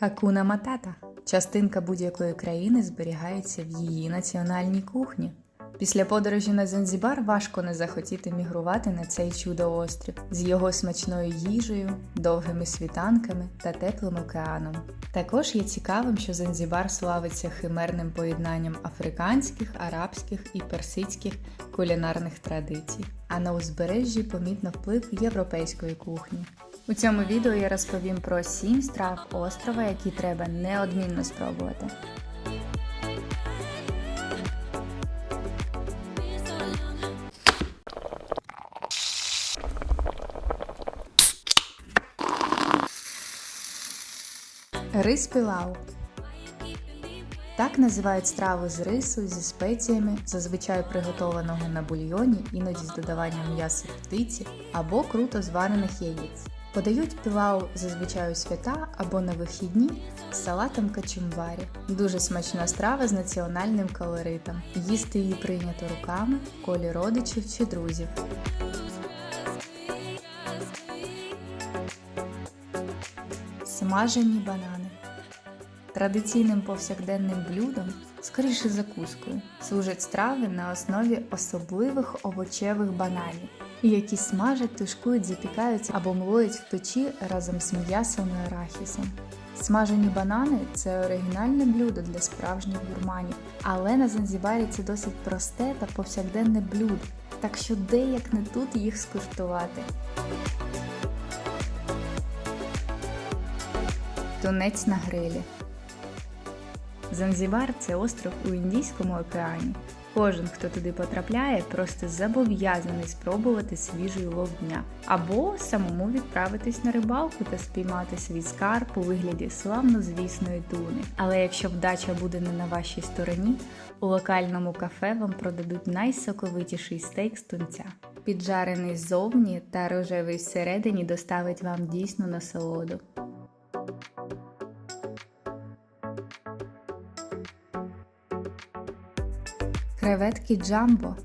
Акуна Матата частинка будь-якої країни зберігається в її національній кухні. Після подорожі на Занзібар важко не захотіти мігрувати на цей чудо-острів з його смачною їжею, довгими світанками та теплим океаном. Також є цікавим, що Занзібар славиться химерним поєднанням африканських, арабських і персидських кулінарних традицій, а на узбережжі помітно вплив європейської кухні. У цьому відео я розповім про 7 страв острова, які треба неодмінно спробувати. Рис пілау. Так називають страву з рису зі спеціями, зазвичай приготованого на бульйоні, іноді з додаванням м'яса птиці або круто зварених яєць. Подають пілау зазвичай у свята або на вихідні з салатом качумбарі. Дуже смачна страва з національним колоритом. Їсти її прийнято руками в колі родичів чи друзів. Смажені банани. Традиційним повсякденним блюдом, скоріше закускою, служать страви на основі особливих овочевих бананів, які смажать, тушкують, запікаються або млоють в печі разом з м'ясом і арахісом. Смажені банани це оригінальне блюдо для справжніх гурманів, але на Занзібарі це досить просте та повсякденне блюдо, так що де як не тут їх скуштувати. Тунець на грилі. Занзібар це остров у Індійському океані. Кожен, хто туди потрапляє, просто зобов'язаний спробувати свіжий улов дня або самому відправитись на рибалку та спіймати свій скарб у вигляді славнозвісної туни. Але якщо вдача буде не на вашій стороні, у локальному кафе вам продадуть найсоковитіший стейк з тунця. Піджарений ззовні та рожевий всередині доставить вам дійсну насолоду. Креветки джамбо.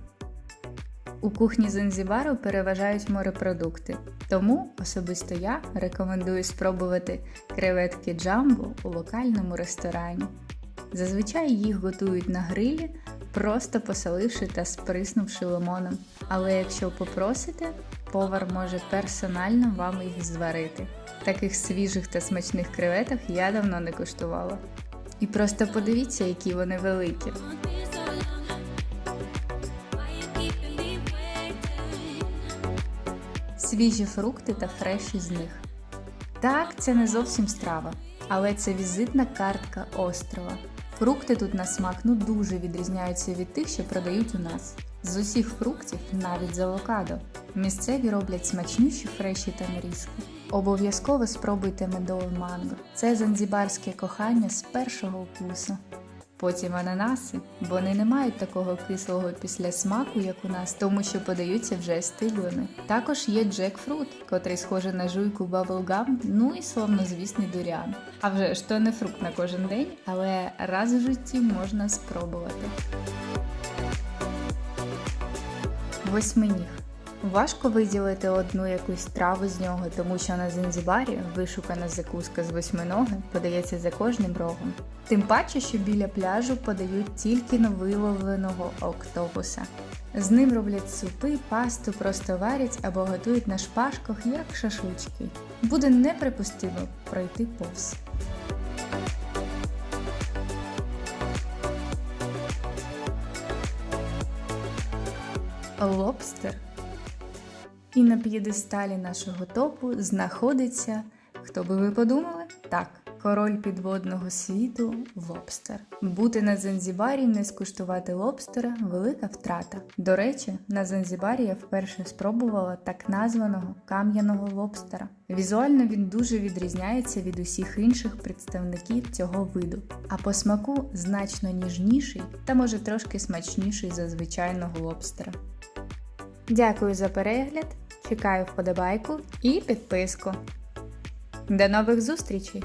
У кухні Занзібару переважають морепродукти, тому особисто я рекомендую спробувати креветки джамбо у локальному ресторані. Зазвичай їх готують на грилі, просто посоливши та сприснувши лимоном. Але якщо попросите, повар може персонально вам їх зварити. Таких свіжих та смачних креветок я давно не куштувала. І просто подивіться, які вони великі. Свіжі фрукти та фреш із них. Так, це не зовсім страва, але це візитна картка острова. Фрукти тут на смак ну дуже відрізняються від тих, що продають у нас. З усіх фруктів, навіть з авокадо, місцеві роблять смачніші фреші та нарізки. Обов'язково спробуйте медове манго. Це занзібарське кохання з першого вкусу. Потім ананаси, вони не мають такого кислого післясмаку, як у нас, тому що подаються вже стиглими. Також є джекфрут, котрий схожий на жуйку баблгам, ну і славнозвісний дуріан. А вже ж то не фрукт на кожен день, але раз в житті можна спробувати. Восьминіг. Важко виділити одну якусь страву з нього, тому що на Занзібарі вишукана закуска з восьминоги подається за кожним рогом. Тим паче, що біля пляжу подають тільки новиловленого октопуса. З ним роблять супи, пасту, просто варять або готують на шпажках, як шашлички. Буде неприпустимо пройти повз. Лобстер. І на п'єдесталі нашого топу знаходиться, хто би ви подумали? Так, король підводного світу лобстер. Бути на Занзібарі, не скуштувати лобстера велика втрата. До речі, на Занзібарі я вперше спробувала так названого кам'яного лобстера. Візуально він дуже відрізняється від усіх інших представників цього виду, а по смаку значно ніжніший та може трошки смачніший за звичайного лобстера. Дякую за перегляд, чекаю вподобайку і підписку. До нових зустрічей!